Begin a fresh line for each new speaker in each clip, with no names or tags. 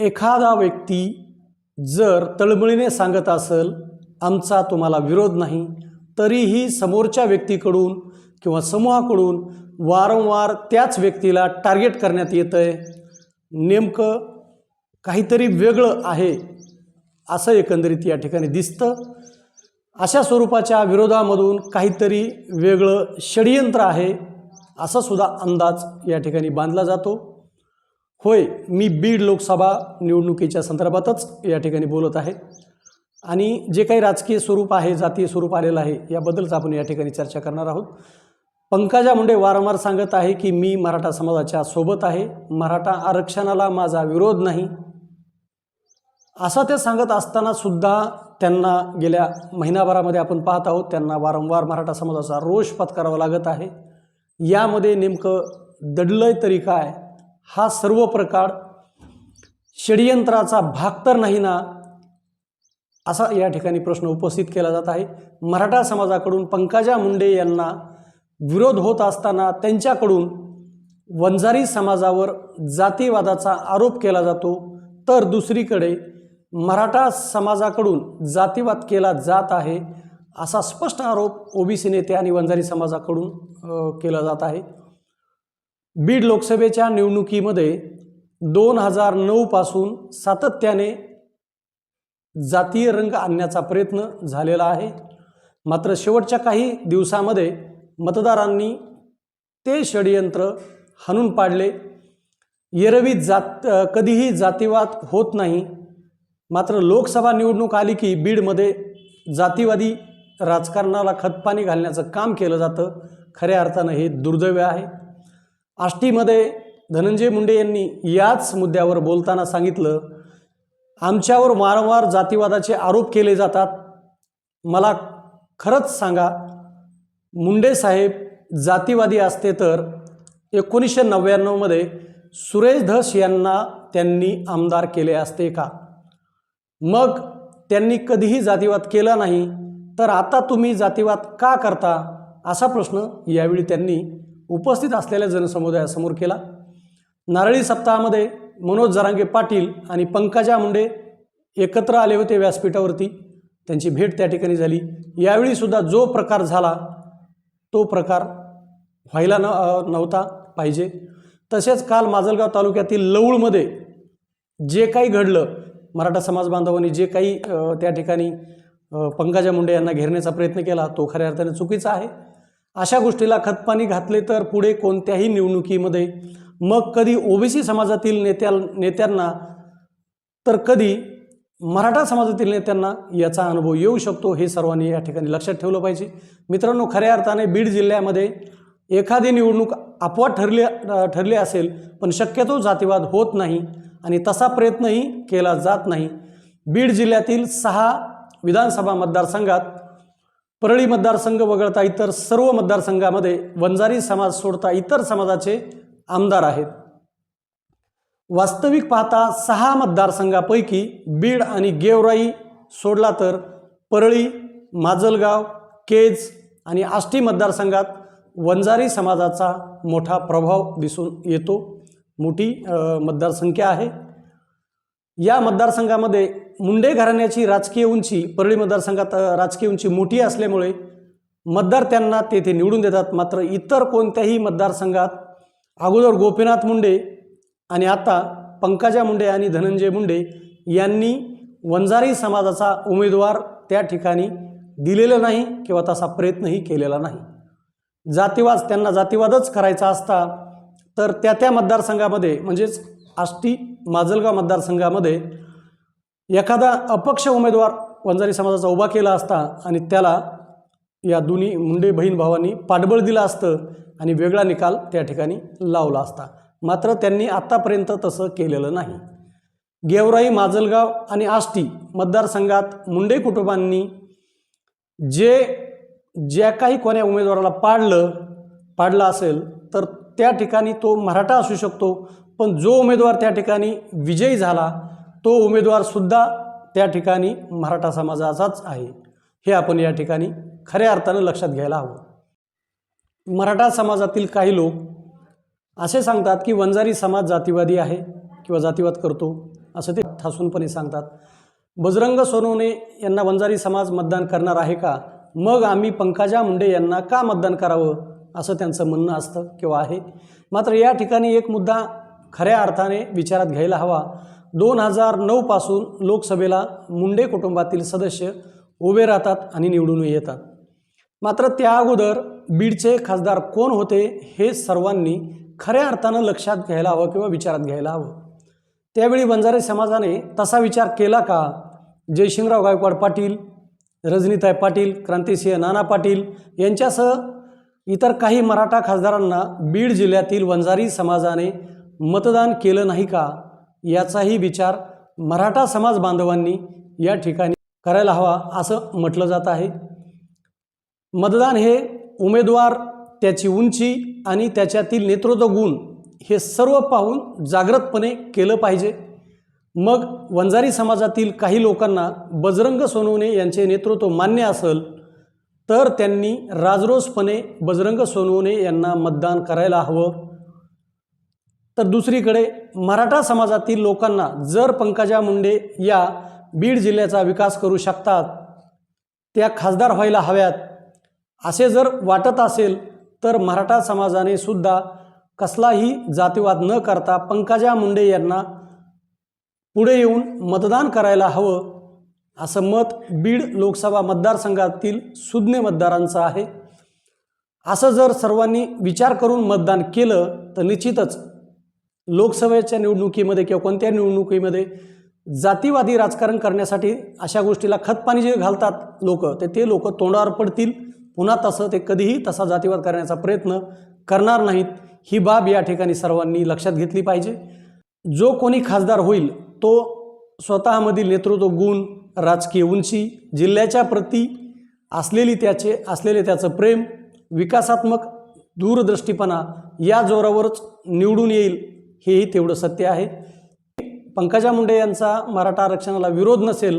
एखादा व्यक्ती जर तळमळीने सांगत असेल आमचा तुम्हाला विरोध नाही तरीही समोरच्या व्यक्तीकडून किंवा समूहाकडून वारंवार त्याच व्यक्तीला टार्गेट करण्यात येतं आहे नेमकं काहीतरी वेगळं आहे असं एकंदरीत या ठिकाणी दिसतं. अशा स्वरूपाच्या विरोधामधून काहीतरी वेगळं षडयंत्र आहे असा सुद्धा अंदाज या ठिकाणी बांधला जातो. होय मी बीड लोकसभा निवडणुकीच्या संदर्भातच या ठिकाणी बोलत आहे. आणि जे काही राजकीय स्वरूप आहे जातीय स्वरूप आलेलं आहे याबद्दलच आपण या ठिकाणी चर्चा करणार आहोत. पंकजा मुंडे वारंवार सांगत आहे की मी मराठा समाजाच्या सोबत आहे. मराठा आरक्षणाला माझा विरोध नाही. असं ते सांगत असताना सुद्धा त्यांना गेल्या महिनाभरामध्ये आपण पाहत आहोत त्यांना वारंवार मराठा समाजाचा रोष पत्करावा लागत आहे. यामध्ये नेमकं दडलंय तरी काय? हा सर्व प्रकार षडयंत्राचा भाग तर नाही ना? असा या ठिकाणी प्रश्न उपस्थित केला जात आहे. मराठा समाजाकडून पंकजा मुंडे यांना विरोध होत असताना त्यांच्याकडून वंजारी समाजावर जातीवादाचा आरोप केला जातो. तर दुसरीकडे मराठा समाजाकडून जातीवाद केला जात आहे असा स्पष्ट आरोप ओबीसी नेते आणि वंजारी समाजाकडून केला जात आहे. बीड लोकसभेच्या निवडणुकीमध्ये दोन हजार नऊपासून सातत्याने जातीय रंग आणण्याचा प्रयत्न झालेला आहे. मात्र शेवटच्या काही दिवसामध्ये मतदारांनी ते षडयंत्र हाणून पाडले. येरवी जात कधीही जातीवाद होत नाही. मात्र लोकसभा निवडणूक आली की बीडमध्ये जातीवादी राजकारणाला खतपाणी घालण्याचं काम केलं जातं. खऱ्या अर्थानं हे दुर्दैव आहे. आष्टीमध्ये धनंजय मुंडे यांनी याच मुद्द्यावर बोलताना सांगितलं आमच्यावर वारंवार जातीवादाचे आरोप केले जातात. मला खरंच सांगा मुंडे साहेब जातीवादी असते तर एकोणीसशे नव्याण्णवमध्ये सुरेश धस यांना त्यांनी आमदार केले असते का? मग त्यांनी कधीही जातीवाद केला नाही तर आता तुम्ही जातीवाद का करता? असा प्रश्न यावेळी त्यांनी उपस्थित असलेल्या जनसमुदायासमोर केला. नारळी सप्ताहामध्ये मनोज जरांगे पाटील आणि पंकजा मुंडे एकत्र आले होते व्यासपीठावरती. त्यांची भेट त्या ठिकाणी झाली. यावेळीसुद्धा जो प्रकार झाला तो प्रकार व्हायला न नव्हता पाहिजे. तसेच काल माजलगाव तालुक्यातील लवळमध्ये जे काही घडलं मराठा समाज बांधवांनी जे काही त्या ठिकाणी पंकजा मुंडे यांना घेरण्याचा प्रयत्न केला तो खऱ्या अर्थाने चुकीचा आहे. अशा गोष्टीला खतपाणी घातले तर पुढे कोणत्याही निवडणुकीमध्ये मग कधी ओबीसी समाजातील नेत्या नेत्यांना तर कधी मराठा समाजातील नेत्यांना याचा अनुभव येऊ शकतो हे सर्वांनी या ठिकाणी लक्षात ठेवलं पाहिजे. मित्रांनो खऱ्या अर्थाने बीड जिल्ह्यामध्ये एखादी निवडणूक अपवाद ठरली ठरली असेल पण शक्यतो जातीवाद होत नाही आणि तसा प्रयत्नही केला जात नाही. बीड जिल्ह्यातील सहा विधानसभा मतदारसंघात परळी मतदारसंघ वगळता इतर सर्व मतदारसंघामध्ये वंजारी समाज सोडता इतर समाजाचे आमदार आहेत. वास्तविक पाहता सहा मतदारसंघापैकी बीड आणि गेवराई सोडला तर परळी माजलगाव केज आणि आष्टी मतदारसंघात वंजारी समाजाचा मोठा प्रभाव दिसून येतो. मोठी मतदारसंख्या आहे. या मतदारसंघामध्ये मुंडे घराण्याची राजकीय उंची परळी मतदारसंघात राजकीय उंची मोठी असल्यामुळे मतदार त्यांना तेथे निवडून देतात. मात्र इतर कोणत्याही मतदारसंघात अगोदर गोपीनाथ मुंडे आणि आता पंकजा मुंडे आणि धनंजय मुंडे यांनी वंजारी समाजाचा उमेदवार त्या ठिकाणी दिलेला नाही किंवा तसा प्रयत्नही केलेला नाही. जातीवाद त्यांना जातीवादच करायचा असता तर त्या त्या मतदारसंघामध्ये म्हणजेच आष्टी माजलगाव मतदारसंघामध्ये एखादा अपक्ष उमेदवार वंजारी समाजाचा उभा केला असता आणि त्याला या दोन्ही मुंडे बहीण भावांनी पाठबळ दिलं असतं आणि वेगळा निकाल त्या ठिकाणी लावला असता. मात्र त्यांनी आत्तापर्यंत तसं केलेलं नाही. गेवराई माजलगाव आणि आष्टी मतदारसंघात मुंडे कुटुंबांनी जे ज्या काही कोण्या उमेदवाराला पाडलं पाडलं असेल तर त्या ठिकाणी तो मराठा असू शकतो. पण जो उमेदवार त्या ठिकाणी विजयी झाला तो उमेदवारसुद्धा त्या ठिकाणी मराठा समाजाचाच आहे. हे आपण या ठिकाणी खऱ्या अर्थानं लक्षात घ्यायला हवं. मराठा समाजातील काही लोक असे सांगतात की वंजारी समाज जातीवादी आहे किंवा जातीवाद करतो असं ते ठासूनपणे सांगतात. बजरंग सोनवणे यांना वंजारी समाज मतदान करणार आहे का? मग आम्ही पंकजा मुंडे यांना का मतदान करावं? असं त्यांचं म्हणणं असतं किंवा आहे. मात्र या ठिकाणी एक मुद्दा खऱ्या अर्थाने विचारात घ्यायला हवा. दोन हजार नऊपासून लोकसभेला मुंडे कुटुंबातील सदस्य उभे राहतात आणि निवडून येतात. मात्र त्या अगोदर बीडचे खासदार कोण होते हे सर्वांनी खऱ्या अर्थानं लक्षात घ्यायला हवं किंवा विचारात घ्यायला हवं. त्यावेळी बंजारे समाजाने तसा विचार केला का? जयशिंगराव गायकवाड पाटील रजनीताई पाटील क्रांतिसिंह नाना पाटील यांच्यासह इतर काही मराठा खासदारांना बीड जिल्ह्यातील वंजारी समाजाने मतदान केलं नाही का? याचाही विचार मराठा समाज बांधवांनी या ठिकाणी करायला हवा असं म्हटलं जात आहे. मतदान हे उमेदवार त्याची उंची आणि त्याच्यातील नेतृत्व गुण हे सर्व पाहून जागृतपणे केलं पाहिजे. मग वंजारी समाजातील काही लोकांना बजरंग सोनवणे यांचे नेतृत्व मान्य असेल तर त्यांनी राजरोसपणे बजरंग सोनवणे यांना मतदान करायला हवं. तर दुसरीकडे मराठा समाजातील लोकांना जर पंकजा मुंडे या बीड जिल्ह्याचा विकास करू शकतात त्या खासदार व्हायला हव्यात. असे जर वाटत असेल तर मराठा समाजाने सुद्धा कसलाही जातीवाद न करता पंकजा मुंडे यांना पुढे येऊन मतदान करायला हवं असं मत बीड लोकसभा मतदारसंघातील सुज्ञ मतदारांचं आहे. असं जर सर्वांनी विचार करून मतदान केलं तर निश्चितच लोकसभेच्या निवडणुकीमध्ये किंवा कोणत्या निवडणुकीमध्ये जातीवादी राजकारण करण्यासाठी अशा गोष्टीला खतपाणी जे घालतात लोक ते ते लोक तोंडावर पडतील. पुन्हा तसं ते कधीही तसा जातीवाद करण्याचा प्रयत्न करणार नाहीत. ही बाब या ठिकाणी सर्वांनी लक्षात घेतली पाहिजे. जो कोणी खासदार होईल तो स्वतःमधील नेतृत्व गुण राजकीय उंची जिल्ह्याच्या प्रती असलेली त्याचे असलेले त्याचं प्रेम विकासात्मक दूरदृष्टीपणा या जोरावरच निवडून येईल. हेही तेवढं सत्य आहे. पंकजा मुंडे यांचा मराठा आरक्षणाला विरोध नसेल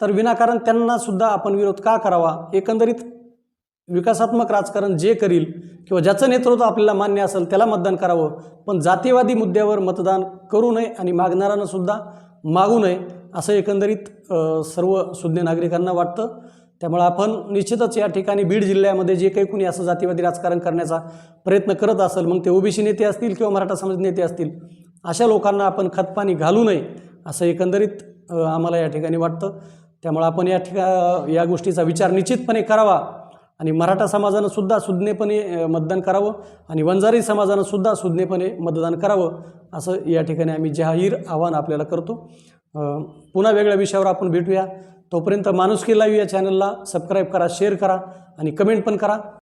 तर विनाकारण त्यांनासुद्धा आपण विरोध का करावा? एकंदरीत विकासात्मक राजकारण जे करील किंवा ज्याचं नेतृत्व आपल्याला मान्य असेल त्याला मतदान करावं. पण जातीवादी मुद्द्यावर मतदान करू नये आणि मागणाऱ्यांनासुद्धा मागू नये असं एकंदरीत सर्व सुज्ञ नागरिकांना वाटतं. त्यामुळे आपण निश्चितच या ठिकाणी बीड जिल्ह्यामध्ये जे काही कुणी असं जातीवादी राजकारण करण्याचा प्रयत्न करत असेल मग ते ओबीसी नेते असतील किंवा मराठा समाज नेते असतील अशा लोकांना आपण खतपाणी घालू नये असं एकंदरीत आम्हाला या ठिकाणी वाटतं. त्यामुळे आपण या ठिका या गोष्टीचा विचार निश्चितपणे करावा आणि मराठा समाजानं सुद्धा सुज्ञपणे मतदान करावं आणि वंजारी समाजानं सुद्धा सुज्ञपणे मतदान करावं असं या ठिकाणी आम्ही जाहीर आव्हान आपल्याला करतो. पुन्हा वेगळ्या विषयावर आपण भेटूया. तोपर्यंत माणुसकी लाईव्ह या चॅनलला सबस्क्राईब करा शेअर करा आणि कमेंट पण करा.